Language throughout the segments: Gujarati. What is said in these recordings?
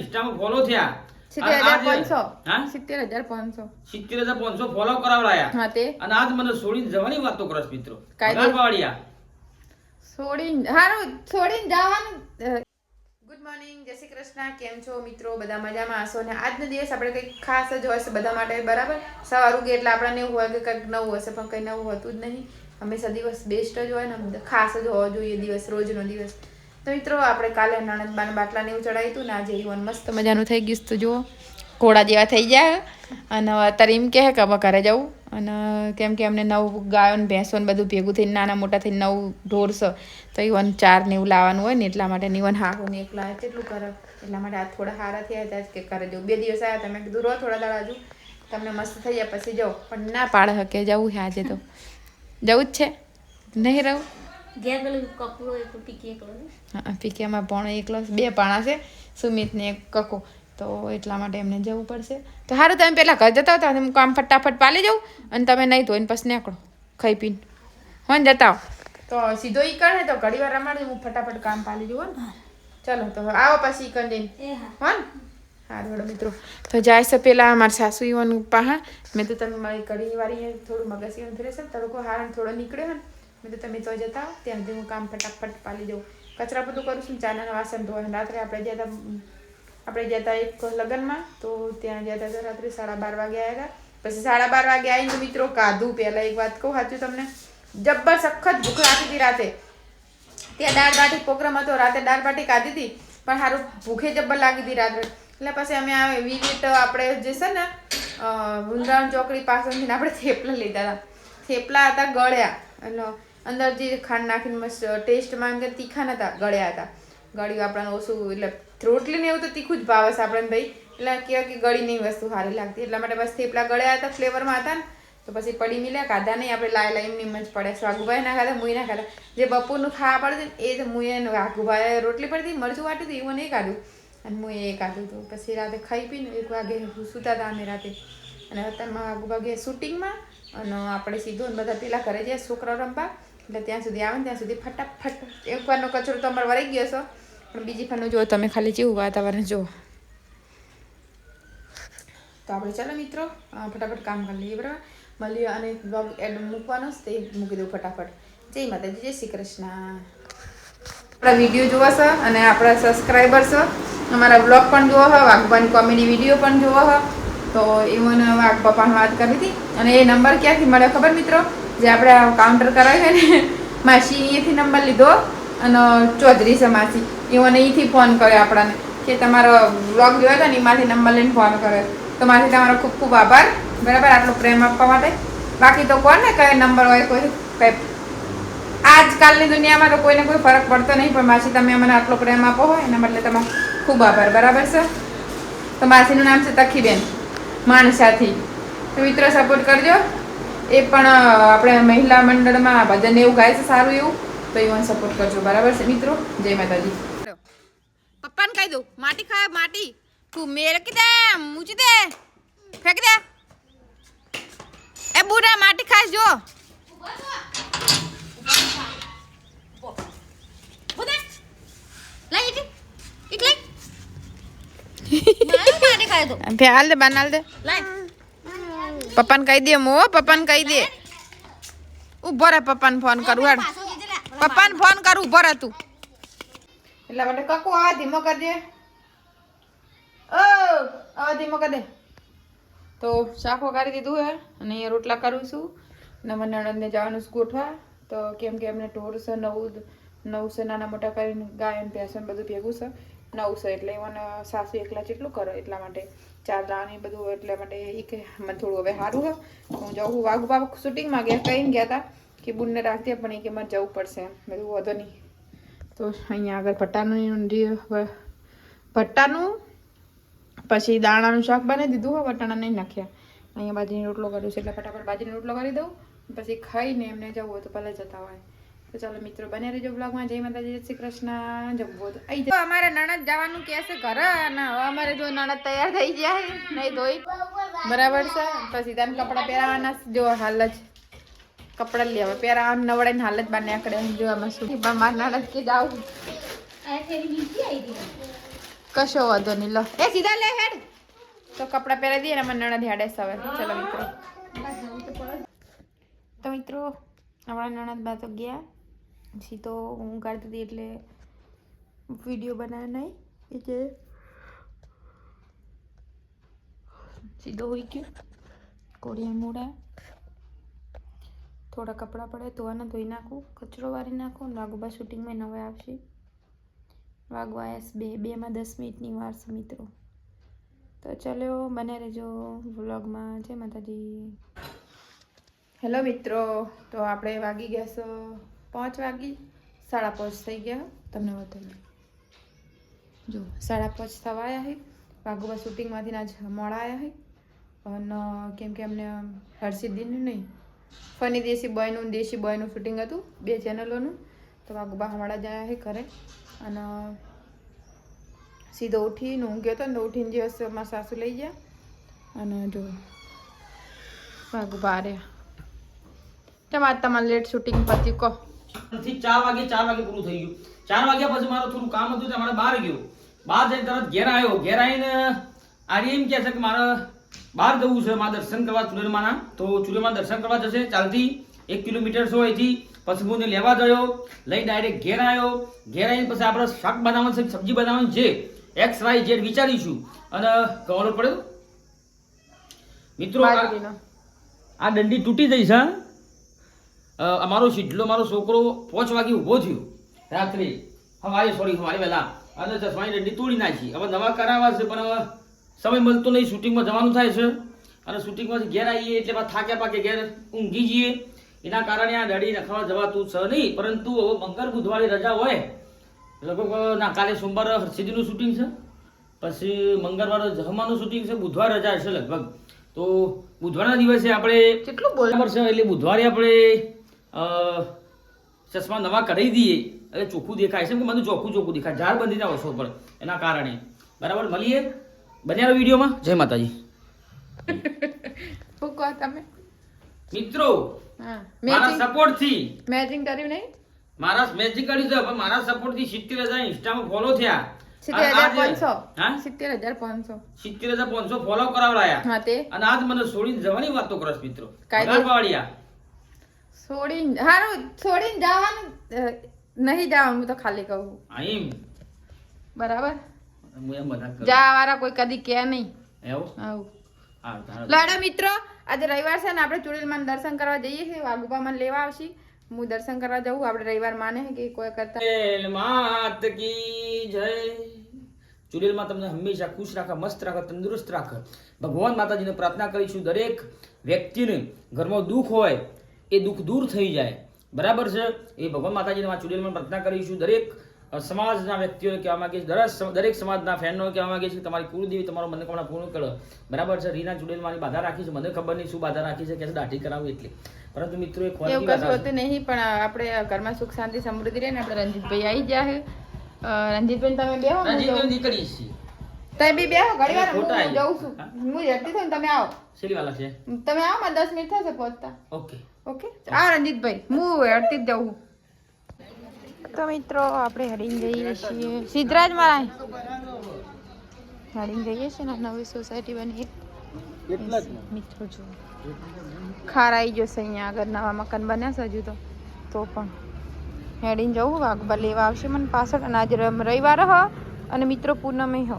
ઇન્સ્ટામાં ફોલો થયા. સિત્તેર હજાર પાંચસો. હા? સિત્તેર હજાર પાંચસો. સિત્તેર હજાર પાંચસો ફોલો કરાવડાયા. અને આજ મને છોડીને જવાની વાતો કરો મિત્રો. કાંઈ નહીં. વાળિયા છોડીને હારું છોડીને જવાનું. ગુડ મોર્નિંગ જય શ્રી કૃષ્ણ. કેમ છો મિત્રો? બધા મજામાં હશો? ને આજનો દિવસ આપણે કંઈક ખાસ જ હોય બધા માટે બરાબર? સવાર ઉગે એટલે આપણને એવું હોય કે કંઈક નવું હશે પણ કંઈ નવું હોતું જ નહીં. હંમેશા દિવસ બેસ્ટ જ હોય ને ખાસ જ હોવો જોઈએ દિવસ રોજનો દિવસ. તો મિત્રો આપણે કાલે નણંદબાને બાટલાને એવું ચડાવ્યું હતું ને આજે ઈવન મસ્ત મજાનું થઈ ગયું તો જુઓ. ઘોડા જેવા થઈ ગયા. અને અત્યારે એમ કહે કે હવે ઘરે જવું. અને કેમ કે અમને નવું ગાયો ને ભેંસો ને બધું ભેગું થઈને નાના મોટા થઈને નવું ઢોરસ તો ઈવન ચાર ને એવું લાવવાનું હોય ને એટલા માટે ઈવન હારું ને એકલા કેટલું કરે. એટલા માટે આ થોડા સારા થયા હતા કે કરે જવું. બે દિવસ આવ્યા તમે કીધું રહો થોડા દાડા હજુ. તમને મસ્ત થઈ જાય પછી જાઓ. પણ ના પાડે હકે જવું છે આજે તો. જવું જ છે. નહીં રહું. હા પીકેમાં પણ એકલો બે પાણા છે સુમિત ને એક કકો. તો એટલા માટે એમને જવું પડશે. તો સારું તમે પહેલાં ઘર જતા હતા હું કામ ફટાફટ પાલી જાઉં અને તમે નહીં ધોઈને પછી નીકળો ખાઈ પીને. હો ને જતા તો સીધો ઈ કરે તો ઘડી વાર રમાડી હું ફટાફટ કામ પાલી જવું ને ચલો તો આવો પછી કરીને. હો. ને હા થોડો મિત્રો. તો જાય છે પેલા મારા સાસુ ઈવન પાહા. મેં તો તમે મારી કઢી વાળી થોડું મગજ ઈવન ફરે છે તડકો હારણ થોડો નીકળ્યો ને. મેં તો તમે તો જતા ત્યાં સુધી હું કામ ફટાફટ પાલી જાઉં કચરા બધું કરું છું ચાના વાસણ ધોવા રાત્રે આપણે ગયા હતા આપણે ગયા હતા એક લગ્નમાં, તો ત્યાં ગયા હતા રાત્રે સાડા બાર વાગે આવ્યા હતા પછી સાડા બાર વાગે આવીને મિત્રો કાધું પહેલાં એક વાત કહું સાચું તમને. જબ્બર સખત ભૂખ રાખી હતી રાતે. ત્યાં દાળ બાટી પ્રોગ્રામ હતો, રાતે દાળ બાટી ખાધી હતી, પણ સારું ભૂખે જબ્બર લાગી હતી રાત્રે. એટલે પછી અમે આ વિઝિટ આપણે જે છે ને વૃંદાવન ચોકડી પાસેથી આપણે થેપલા લીધા હતા થેપલા હતા ગળ્યા. અને અંદર જે ખાંડ નાખીને મસ્ત ટેસ્ટમાં એમ કે તીખા નતા, ગળ્યા હતા. ગળ્યું આપણને ઓછું, એટલે રોટલી ને એવું તો તીખું જ ભાવે છે આપણને ભાઈ. એટલે કહેવાય કે ગળી નહીં વસ્તુ સારી લાગતી. એટલા માટે બસ થેપલા ગળ્યા હતા ફ્લેવરમાં હતા ને. તો પછી પડી મિલ્યા, ખાધા નહીં. આપણે લાય લાય એમની જ પડે વાઘુભાઈ ના ખાધા મુઈ ના ખાધા. જે બપોરનું ખાવા પડે ને, એ જ મુએ વાઘુભાઈ રોટલી પડતી મરચું વાટ્યું હતું, એવું નહીં ખાધું. અને મુએ એ ખાધું હતું. પછી રાતે ખાઈ પીને એક વાગે સૂતા હતા અમે રાતે. અને અત્યારમાં વાઘુભા ગયા શૂટિંગમાં અને આપણે સીધો બધા પેલા ઘરે જઈએ, છોકરા રમવા. એટલે ત્યાં સુધી આવે ને ત્યાં સુધી ફટાફટ. એક વારનો કચરો તો અમારે વરાઈ ગયો છો પણ બીજી ફારનું જો તમે ખાલી જેવું વાતાવરણ જુઓ. તો આપણે ચાલો મિત્રો ફટાફટ કામ કરી લઈએ, બરાબર? મળીએ અને બ્લોગ એડ મૂકવાનો જ તે મૂકી દઉં ફટાફટ. જય માતાજી, જય શ્રી કૃષ્ણ. આપણા વીડિયો જોવો છો અને આપણા સબસ્ક્રાઈબર છો. અમારા બ્લોગ પણ જોવો છો વાઘબાની કોમેડી વીડિયો પણ જોવો છો તો એવું વાઘ પપ્પાને વાત કરી હતી અને એ નંબર ક્યાંથી મળ્યો ખબર મિત્રો? જે આપણે કાઉન્ટર કરાવ્યું ને માસી અહીંયાથી નંબર લીધો અને ચૌધરી છે માસી. એઓને અહીંથી ફોન કર્યો આપણને કે તમારો બ્લોગ જોયો હતો ને એમાંથી નંબર લઈને ફોન કર્યો. તો માથી તમારો ખૂબ ખૂબ આભાર. બરાબર? આટલો પ્રેમ આપવા માટે. બાકી તો કોણ ને કયો નંબર હોય કોઈ કંઈ. આજકાલની દુનિયામાં તો કોઈને કોઈ ફરક પડતો નહીં, પણ માસી તમે મને આટલો પ્રેમ આપો હોય એના બદલે તમારો ખૂબ આભાર. બરાબર છે? તો માસીનું નામ છે તખીબેન. માણસાથી. તો મિત્રો સપોર્ટ કરજો. એ પણ આપણે મહિલા મંડળમાં ભજન એવું ગાય છે, સારું એવું. તો એવું સપોર્ટ કરજો. બરાબર છે, મિત્રો? જય માતાજી. પપ્પાને કહી દઉં, માટી ખા, માટી. તું મેરકી દે મૂચી દે, ફેંક દે. એ બુરા માટી ખાસ જો બોલે લઈ ઇટી ઇટ લઈ મારે મારે ખાય તો ફે હાલ દે બાન હાલ દે પપ્પાને કહી દે મો પપ્પાને કહી દે ઊભો રે પપ્પાને ફોન કરું હેડ પપ્પાને ફોન કરું ઊભો રે તું એટલા માટે કકુ આવા ધીમો કરી દે ઓ આવા ધીમો કરી દે તો શાકો કરી દીધું હે અને અહીંયા રોટલા કરું છું ને મને નણંદને જવાનું છે ગોઠવા તો કેમ કે એમને ઢોર છે નવું નવું છે નાના મોટા કરીને ગાય અને ભેંસ બધું ભેગું છે નવું છે એટલે મને સાસુ એકલા જેટલું કરો એટલા માટે ચાર દાણ બધું એટલા માટે એ કે, મને થોડું હવે સારું હું જાઉં. હું વાઘ બાગ શૂટિંગમાં ગયા, કહીને ગયા હતા કે બુનને રાખજે પણ એ કે મારે જવું પડશે. બધું વાંધો નહીં. તો અહીંયા આગળ ભટ્ટાનું ભટ્ટાનું પછી દાણાનું શાક બનાવી દીધું હોય વટાણા નહીં નાખ્યા. અહીંયા બાજરીનો રોટલો કર્યો છે એટલે ફટાફટ બાજરીનો રોટલો કરી દઉં, પછી ખાઈને એમને જવું હોય તો પહેલાં જતા હોય. તો ચાલો મિત્રો બને રહેજો બ્લોગમાં જય માતાજી, જય શ્રી કૃષ્ણ. જમવો તો આવી જાય અમારે નણદ જવાનું કે છે ઘરે? અને અમારે જો નણદ તૈયાર થઈ જાય નહીં ધોઈ. બરાબર છે? તો સીધાને કપડાં પહેરાવાના. જો હાલ જ કપડાં લઈ આવે. પહેરાવાનું નવડાઈને હાલ જ બાર નીકળે. જો આમાં શું મારા નણદ કે જાવ કશો વાંધો નહીં. લો. એ સીધા લે હેડ. તો કપડાં પહેરાવી દઈએ ને અમારે નણદ હેડે સવે ચલો મિત્રો. તો મિત્રો આપણા નણદ બા તો ગયા. પછી તો હું કાઢતી હતી એટલે વીડિયો બનાવ્યો નહીં એટલે સીધો હોઈ ગયો. કોડિયા મોડા થોડા કપડાં પડે, ધોવાના ધોઈ નાખું, કચરો વારી નાખું વાગુબા શૂટિંગમાં નવે આવશે. વાગવા એસ બે, બેમાં દસ મિનિટની વાર છે મિત્રો. તો ચલો, બને રહેજો વ્લોગમાં. જય માતાજી. હેલો મિત્રો, તો આપણે વાગી ગયા છો પાંચ વાગી, સાડા પાંચ થઈ ગયા. તમને બતાવી જો, સાડા પાંચ થવા આવ્યા હે. વાઘુબા શૂટિંગમાંથી આજ મોડા આવ્યા હે. અને, કેમ કે અમને હર્ષિદીનું નહીં, ફની દેશી બોયનું દેશી બોયનું શૂટિંગ હતું, બે ચેનલોનું. તો વાઘુબા હમણાં જ આવ્યા હે ઘરે. અને, સીધો ઉઠીને ગયો હતો ને તો ઉઠીને દિવસ મારા સાસુ લઈ ગયા. અને જો, વાઘુબા રહ્યા તમારે તમારે લેટ શૂટિંગ પછી કહો. થી ચાર વાગે ચાર વાગે પૂરું થઈ ગયું. ચાર વાગ્યા પછી મારું થોડું કામ હતું એટલે મારે બહાર ગયો. બહાર જઈને તરત ઘેર આવ્યો. ઘેર આવીને આર્ય એમ કહે છે કે મારે બહાર જવું છે મારા દર્શન કરવા ચુરેમાના તો ચુરેમાં દર્શન કરવા જશે. ચાલતી એક કિલોમીટર છો અહીંથી. પછી હું લેવા ગયો. લઈ ડાયરેક્ટ ઘેર આવ્યો. ઘેર આવીને પછી આપણે શાક બનાવવાનું છે સબ્જી બનાવવાનું છે. એક્સ વાય ઝેડ વિચારીશું. અને કવર પડ્યો? મિત્રો આ- દંડી તૂટી જઈ છે હા? અમારો શીડલો મારો છોકરો પાંચ વાગે ઊભો થયો. રાત્રે હવારે સોરી હવારે વહેલા. અને ચશ્માની દંડી તોડી નાખી. હવે નવા કરાવવા છે પણ હવે સમય મળતો નહીં. શૂટિંગમાં જવાનું થાય છે. અને શૂટિંગમાંથી ઘેર આવીએ એટલે થાક્યા પાકે ઘેર ઊંઘી જઈએ. એના કારણે આ દડી નખાવા જવાતું છે નહીં. પરંતુ હવે મંગળ બુધવારે રજા હોય. લગભગ ના કાલે સોમવાર હર્ષિદીનું શૂટિંગ છે. પછી મંગળવારે જહમાનું શૂટિંગ છે. બુધવાર રજા છે લગભગ. તો બુધવારના દિવસે આપણે કેટલું બરાબર છે. એટલે બુધવારે આપણે ચશ્મા નવા કઢાઈ દઈએ એટલે ચોખ્ખું દેખાય છે. કે મને ચોખ્ખું ચોખ્ખું દેખાય. ઝાડ બંધી ના ઓછો પર એના કારણે. બરાબર? મળીએ. બન્યા વિડીયોમાં. જય માતાજી. શું કહો તમે. મિત્રો મારા મેચિંગ સપોર્ટથી. મેચિંગ કર્યું નહીં? મારા મેચિંગ કર્યું છે. પણ મારા સપોર્ટથી સિત્તેર હજાર ઇન્સ્ટામાં ફોલો થયા. સિત્તેર હજાર પાંચસો. ફોલો કરાવડાયા. અને આજ મને છોડીને જવાની વાતો કરશ મિત્રો. વાળિયા છોડીને હારું છોડીને જવાનું. નહીં જવાનું હું તો ખાલી કહું. બરાબર? જા વાળા કોઈ કદી કે નહીં. એવું? આવું. લાડો મિત્રો આજે રવિવાર છે ને આપણે ચુડીલમાં દર્શન કરવા જઈએ છીએ. વાઘુબામાં લેવા આવશે. હું દર્શન કરવા જવું આપણે રવિવાર માને કે કોઈ કરતા માત કી જય. ચુડેલમાં તમને હંમેશા ખુશ રાખે મસ્ત રાખે તંદુરસ્ત રાખે. ભગવાન માતાજીને પ્રાર્થના કરીશું દરેક વ્યક્તિને ઘરમાં દુઃખ હોય એ દુઃખ દૂર થઈ જાય. બરાબર છે? એ ભગવાન માતાજીને આ ચુડેલમાં પ્રાર્થના કરીશું દરેક સમાજના વ્યક્તિઓને કહેવા માગે છે દરેક દરેક સમાજના ફેનનો કહેવા માગે છે તમારી કુળદેવી તમારો મનોકામના પૂર્ણ કરો. બરાબર છે? રીના ચુડેલમાંની બાધા રાખી છે. મને ખબર નહીં શું બાધા રાખી છે કે દાઢી કરાવું એટલે. પરંતુ મિત્રો એક એવું કશું હોતું નહીં પણ આપણે ઘરમાં સુખ શાંતિ સમૃદ્ધિ રહે ને આપણે રંજીતભાઈ આવી ગયા છે. અ, રંજીતભાઈ તમે બેહો હો રાજીવ જઉં. દીકરી તમે બી બેહો ઘડી વાર હું જઉં છું. હું? જતી છું તમે આવો. શેરી વાલા છે? તમે આવો મને દસ મિનિટ થશે પહોંચતા. ઓકે. ઓકે? આ રંજીતભાઈ હું હેડતી જ જઉં. તો મિત્રો આપણે હડીને જઈએ છીએ. સિદ્ધરાજ મારા હડીને જઈએ છીએ ને નવી સોસાયટી બની. મિત્રો જો. ખાર આવી જશે અહીંયા આગળ નવા મકાન બન્યા છે હજુ તો. તો પણ હેડીને જવું વાઘબા લેવા આવશે મને પાછળ. અને આજે રમ- રવિવાર હ. અને મિત્રો પૂનમે હો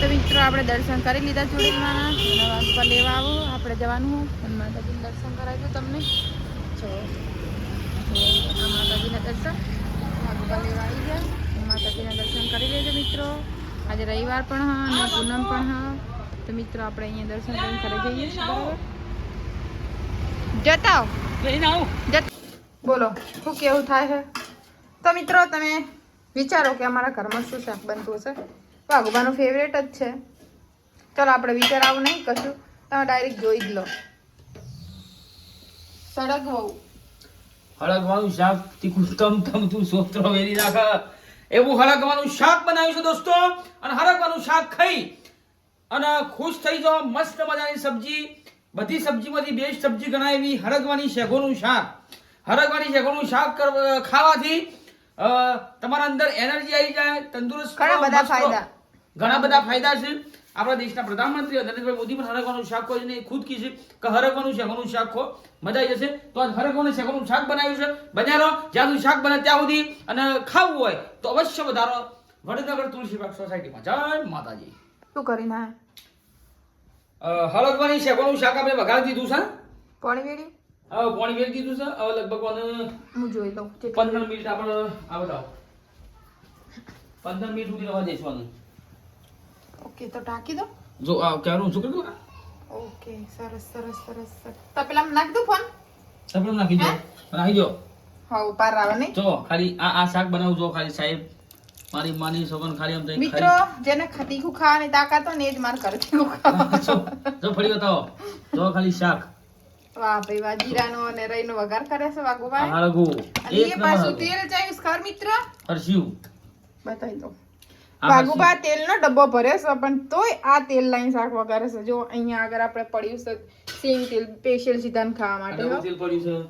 તો મિત્રો આપણે દર્શન કરી લીધા ચૂડીલમાંના અને વાઘબા લેવા આવો. આપણે જવાનું હું. માતાજીનું દર્શન કરાવ્યું તમને. જો. આ માતાજીના દર્શન. વાઘબા લેવા આવી ગયા. માતાજીના દર્શન કરી લેજો મિત્રો. આજે રવિવાર પણ હા અને પૂનમ પણ હા. તો મિત્રો આપણે અહીંયા દર્શન કરીને ઘરે જઈએ છીએ બરાબર? જતા લઈને આવું. બોલો શું કેવું થાય છે? તો મિત્રો તમે વિચારો કે અમારા ઘરમાં શું શાક બનતું હશે? વાઘુબાનું ફેવરેટ જ છે. ચાલો આપણે વિચારાવું નહીં, કશું. તમે ડાયરેક્ટ જોઈ જ લો. સળગવું. હળગવાનું શાક તીખું તમ તમ તું સોત્રો વેરી નાખે. એવું હળગવાનું શાક બનાવ્યું છે દોસ્તો. અને હળગવાનું શાક ખાઈ અને ખુશ થઈ જાઓ, મસ્ત મજાની સબ્જી. બધી સબ્જીમાંથી બેસ્ટ સબ્જી ગણાય એવી હળગવાની શેગોનું શાક. હળગવાની શેગોનું શાક કર- ખાવાથી તમારા અંદર એનર્જી આવી જાય તંદુરસ્ત ઘણા બધા ફાયદા. ઘણા બધા ફાયદા છે. આપણા દેશના પ્રધાનમંત્રી નરેન્દ્રભાઈ મોદી પણ હરકવાનું શાક કોઈ નહીં ખુદ કીધું કે હરગવાનું શેકવાનું શાક ખો. મજા આવી જશે. તો આજ હરગવાનું શેકવાનું શાક બનાવ્યું છે. બજારો જ્યાં સુધી શાક બને ત્યાં સુધી અને ખાવું હોય તો અવશ્ય વધારો. વડનગર તુલસી બાગ સોસાયટીમાં. જય માતાજી. શું કરીને અ, હળગવાની શેકવાનું શાક આપણે વઘારી દીધું છે. પાણી વેડી હવે પાણી વેરી દીધું છે. હવે લગભગ હું જોઈ લઉં પંદર મિનિટ આપણે આ પંદર મિનિટ સુધી રવા દઈશું ઓકે તો ટાંકી દો. જો આ ક્યારું શું કર્યું ઓકે સરસ સરસ સરસ તો પેલા નાખ દો ફોન. સપડમ નાખી દો. નાખી દો. હા ઉપર આવે નહીં. જો ખાલી આ આ શાક બનાવું જો ખાલી સાહેબ મારી માની સોગન ખાલી આમ મિત્રો જેને ખતીખું ખાવાની તાકાત હોય ને એ જ માર કરે ખાવા જો ફરી બતાવો. જો ખાલી શાક. વાહ ભાઈ વાહ જીરાનો અને રઈનો વઘાર કરે છે અને એ પાછું તેલ ચાહીશ ખર મિત્ર? બતાવી આ તેલનો ડબ્બો ભરે છે પણ તોય આ તેલ લાઈન શાક છે. જો અહીંયા આગળ આપણે પડ્યું છે સિંગ તેલ સ્પેશિયલ સીધા ખાવા માટે. તેલ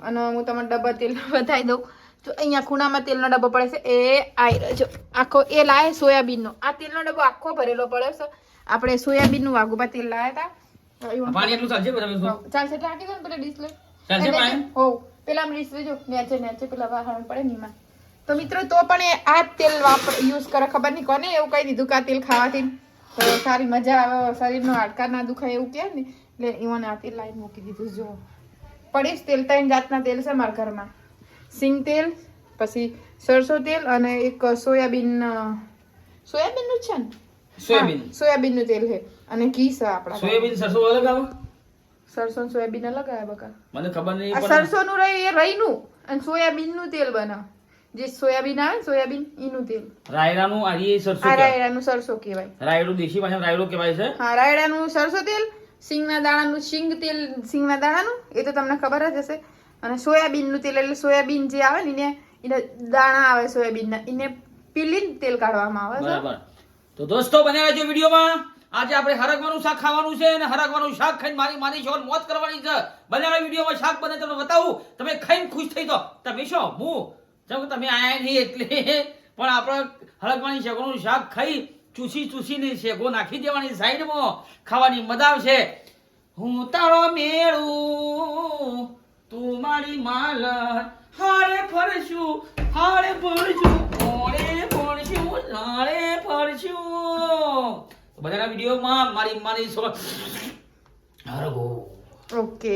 અને હું તમને ડબ્બા તેલ બતાવી દઉં. જો અહીંયા ખૂણામાં તેલનો ડબ્બો પડે છે. એ આઈ જો આખો એ લાય સોયાબીનનો. આ તેલનો ડબ્બો આખો ભરેલો પડ્યો છે. આપણે સોયાબીનનું વાગુબા તેલ લાયા હતા. પાણી એટલું ચાલશે બધા? ચાલશે. ટાંકી દો ને પેલા ડીશ લઈ. ચાલશે પાણી? હો પેલા ડીશ લેજો. નેચે નેચે પેલા વાહણ પડે ને તો મિત્રો તો પણ આ તેલ વાપર યુઝ કરે ખબર નહીં કોને એવું કહી દીધું કે આ તેલ ખાવાથી તો સારી મજા આવે શરીરનો હાડકા ના દુખાય એવું કહે ને. એટલે ઈવોને આ તેલ લાઈન મૂકી દીધું જો પડીશ તેલ ત્રણ જાતના તેલ છે મારા ઘરમાં. સિંગ તેલ પછી સરસો તેલ અને એક સોયાબીન સોયાબીનનું જ છે ને? સોયાબીન. સોયાબીનનું તેલ છે. અને ઘી છે આપણા સોયાબીન સરસો અલગ આવે? સરસો ને સોયાબીન અલગ આવે બકા. મને ખબર નહીં આ પણ સરસોનું રહી એ રઈનું અને સોયાબીનનું તેલ બને. જે સોયાબીન આવે ને સોયાબીન એનું તેલ. રાયડાનું આ એ સરસો આ. રાયડાનું સરસો કહેવાય. રાયડું દેશી ભાષામાં રાયડો કહેવાય છે? હા રાયડાનું સરસો તેલ સિંગના દાણાનું સિંગ તેલ સિંગના દાણાનું એ તો તમને ખબર જ હશે. અને સોયાબીનનું તેલ એટલે સોયાબીન જે આવે ને એને એને દાણા આવે સોયાબીનના એને પીલીને તેલ કાઢવામાં આવે બરાબર. તો દોસ્તો બન્યા રહેજો વિડીયોમાં. આજે આપણે હરગવાનું શાક ખાવાનું છે અને હરગવાનું શાક ખાઈને મારી માની છોડ મોત કરવાની છે. બન્યા વિડીયોમાં શાક બને તમને બતાવું. તમે ખાઈને ખુશ થઈ તો તમે શું? હું? જો તમે આયા નહીં એટલે. પણ આપણે હરગવાની શેકોનું શાક ખાઈ ચૂસી ચૂસીને શેકો નાખી દેવાની સાઈડમાં. ખાવાની મજા આવશે. હું તારો મેળું. તું મારી માલ હારે ફરશું હારે ફરશું. ઓળે ફરશું હારે ફરશું. બધાના વિડીયોમાં મારી મારી ઓકે